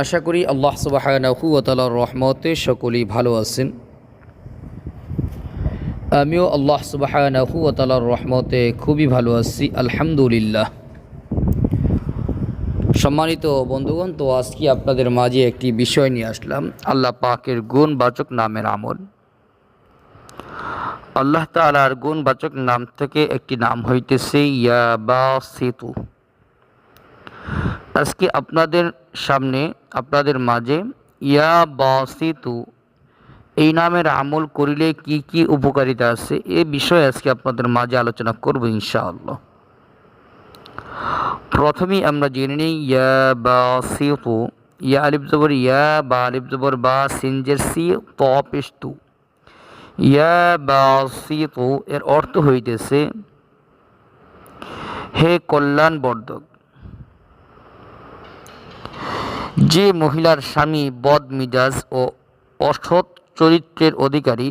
আশা করি আল্লাহ সুবাহানাহু রহমতে সকলেই ভালো আছেন। আমিও আল্লাহ সুবাহানাহু রহমতে খুবই ভালো আছি, আলহামদুলিল্লাহ। সম্মানিত বন্ধুগণ, তো আজকে আপনাদের মাঝে একটি বিষয় নিয়ে আসলাম, আল্লাহ পাকের গুণবাচক নামের আমল। আল্লাহ তালার গুণবাচক নাম থেকে একটি নাম হইতেছে ইয়া বা সেতু আজকে আপনাদের সামনে আপনাদের মাঝে ইয়া বা সেতু এই নামের আমল করিলে কি কি উপকারিতা আছে? এ বিষয়ে আজকে আপনাদের মাঝে আলোচনা করব ইনশাআল্লাহ। প্রথমেই আমরা জেনে নিই ইয়া বা সিতু ইয়া আলিফ জবর ইয়া বা আলিফ জবর বা সিনজের সি তু ইয়া বা সিতু এর অর্থ হইতেছে, হে কল্যাণ বর্ধক যে মহিলার স্বামী বদ মিজাজ ও অসৎ চরিত্রের অধিকারী,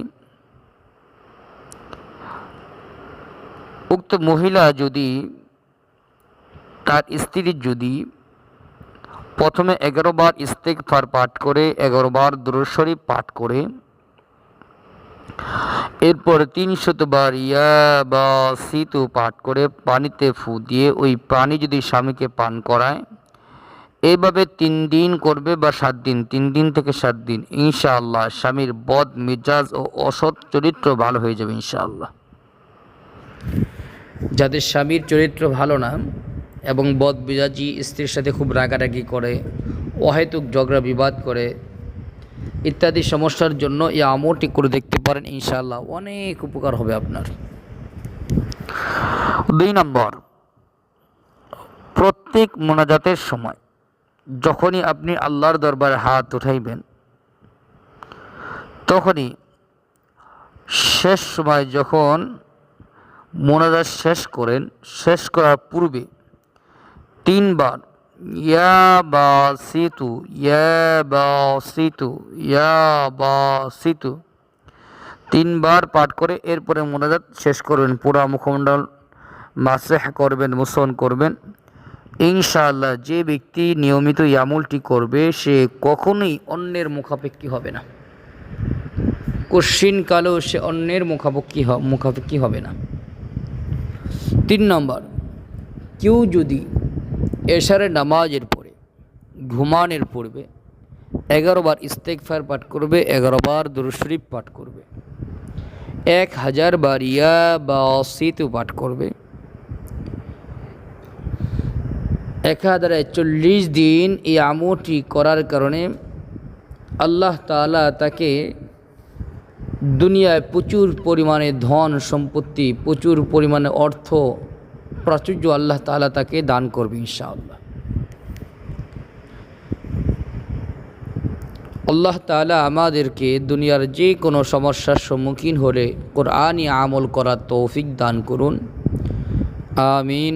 উক্ত মহিলা যদি তার স্ত্রীর যদি প্রথমে এগারো বার ইস্তেকফার পাঠ করে, এগারো বার দুরশরীফ পাঠ করে, এরপর তিনশতবার ইয়া বা সিতু পাঠ করে পানিতে ফু দিয়ে ওই পানি যদি স্বামীকে পান করায় এইভাবে তিন দিন করবে বা সাত দিন? তিন দিন থেকে সাত দিন। ইনশাআল্লাহ স্বামীর বদ মিজাজ ও অসৎ চরিত্র ভালো হয়ে যাবে ইনশাআল্লাহ। যাদের স্বামীর চরিত্র ভালো না এবং বদ মিজাজি স্ত্রীর সাথে খুব রাগারাগি করে অহেতুক ঝগড়া বিবাদ করে ইত্যাদি সমস্যার জন্য এই আমলটি করে দেখতে পারেন ইনশাআল্লাহ। অনেক উপকার হবে আপনার। দুই নম্বর প্রত্যেক মোনাজাতের সময় যখনই আপনি আল্লাহর দরবারে হাত উঠাইবেন, তখনই শেষ সময় যখন মোনাজাত শেষ করেন, শেষ করার পূর্বে তিনবার, ইয়া বা সিতু ইয়া বা সিতু ইয়া বা সিতু তিনবার পাঠ করে এরপরে মোনাজাত শেষ করবেন, পুরা মুখমণ্ডল মাসেহ করবেন মুসন করবেন। ইনশাআল্লাহ যে ব্যক্তি নিয়মিত ইয়ামুলটি করবে, সে কখনোই অন্যের মুখাপেক্ষী হবে না। কশিন কালেও সে অন্যের মুখাপেক্ষী মুখাপেক্ষী হবে না। তিন নম্বর, কেউ যদি এশারের নামাজের পরে, ঘুমানের পূর্বে এগারোবার ইস্তেকফার পাঠ করবে এগারোবার দুরুশরীফ পাঠ করবে, এক হাজার বার ইয়া বা অসিতু পাঠ করবে এক হাজার চল্লিশ দিন এই আমটি করার কারণে আল্লাহ তালা তাকে দুনিয়ায় প্রচুর পরিমাণে ধন সম্পত্তি, প্রচুর পরিমাণে অর্থ, প্রাচুর্য আল্লাহ তালা তাকে দান করবে ইনশাআল্লাহ। আল্লাহ তালা আমাদেরকে দুনিয়ার যে কোনো সমস্যার সম্মুখীন হলে কোরআনই আমল করার তৌফিক দান করুন। আমিন।